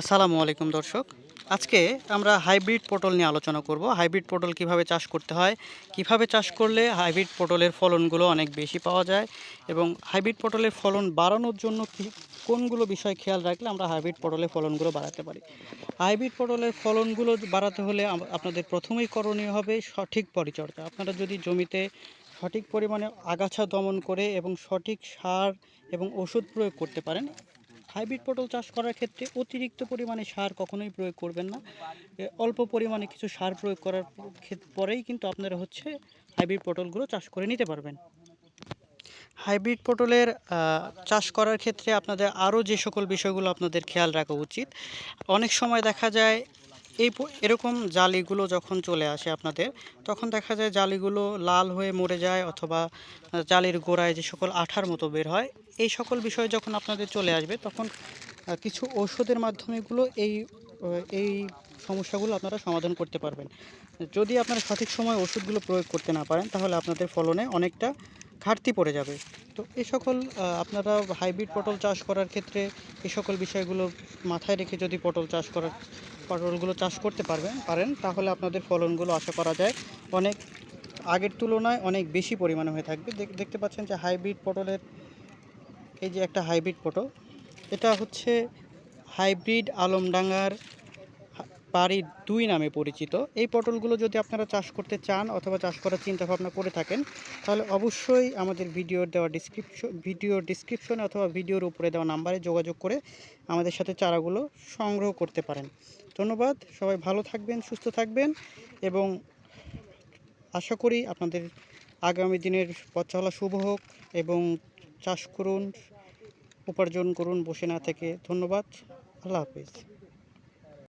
আসসালামু আলাইকুম দর্শক। আজকে আমরা হাইব্রিড পটল নিয়ে আলোচনা করব। হাইব্রিড পটল কীভাবে চাষ করতে হয়, কীভাবে চাষ করলে হাইব্রিড পটলের ফলনগুলো অনেক বেশি পাওয়া যায় এবং হাইব্রিড পটলের ফলন বাড়ানোর জন্য কি, কোনগুলো বিষয় খেয়াল রাখলে আমরা হাইব্রিড পটলের ফলনগুলো বাড়াতে পারি। হাইব্রিড পটলের ফলনগুলো বাড়াতে হলে আপনাদের প্রথমেই করণীয় হবে সঠিক পরিচর্যা। আপনারা যদি জমিতে সঠিক পরিমাণে আগাছা দমন করে এবং সঠিক সার এবং ওষুধ প্রয়োগ করতে পারেন হাইব্রিড পটল চাষ করার ক্ষেত্রে অতিরিক্ত পরিমাণে সার কখনোই প্রয়োগ করবেন না। অল্প পরিমাণে কিছু সার প্রয়োগ করার পরেই কিন্তু আপনারা হচ্ছে হাইব্রিড পটলগুলো চাষ করে নিতে পারবেন। হাইব্রিড পটলের চাষ করার ক্ষেত্রে আপনাদের আরও যে সকল বিষয়গুলো আপনাদের খেয়াল রাখা উচিত, অনেক সময় দেখা যায় এই এরকম জালিগুলো যখন চলে আসে আপনাদের, তখন দেখা যায় জালিগুলো লাল হয়ে মরে যায় অথবা জালির গোড়ায় যে সকল আঠার মতো বের হয়। এই সকল বিষয় যখন আপনাদের চলে আসবে, তখন কিছু ঔষধের মাধ্যমে এগুলো এই এই সমস্যাগুলো আপনারা সমাধান করতে পারবেন। যদি আপনারা সঠিক সময় ওষুধগুলো প্রয়োগ করতে না পারেন, তাহলে আপনাদের ফলনে অনেকটা ঘাটতি পড়ে যাবে। তো এই সকল আপনারা হাইব্রিড পটল চাষ করার ক্ষেত্রে এই সকল বিষয়গুলো মাথায় রেখে যদি পটল চাষ করার, পটলগুলো চাষ করতে পারবেন, পারেন, তাহলে আপনাদের ফলনগুলো আশা করা যায় অনেক আগের তুলনায় অনেক বেশি পরিমাণে হয়ে থাকবে। দেখ- দেখতে পাচ্ছেন যে হাইব্রিড পটলের এই যে একটা হাইব্রিড পটল, এটা হচ্ছে হাইব্রিড আলমডাঙ্গার বাড়ি দুই নামে পরিচিত। এই পটলগুলো যদি আপনারা চাষ করতে চান অথবা চাষ করার চিন্তা ভাবনা করে থাকেন, তাহলে অবশ্যই আমাদের ভিডিওর দেওয়া ডিসক্রিপশন ভিডিওর ডিসক্রিপশনে অথবা ভিডিওর উপরে দেওয়া নাম্বারে যোগাযোগ করে আমাদের সাথে চারাগুলো সংগ্রহ করতে পারেন। ধন্যবাদ, সবাই ভালো থাকবেন, সুস্থ থাকবেন এবং আশা করি আপনাদের আগামী দিনের পথ চলা শুভ হোক এবং চাষ করুন, উপার্জন করুন বসে না থেকে। ধন্যবাদ, আল্লাহ হাফিজ।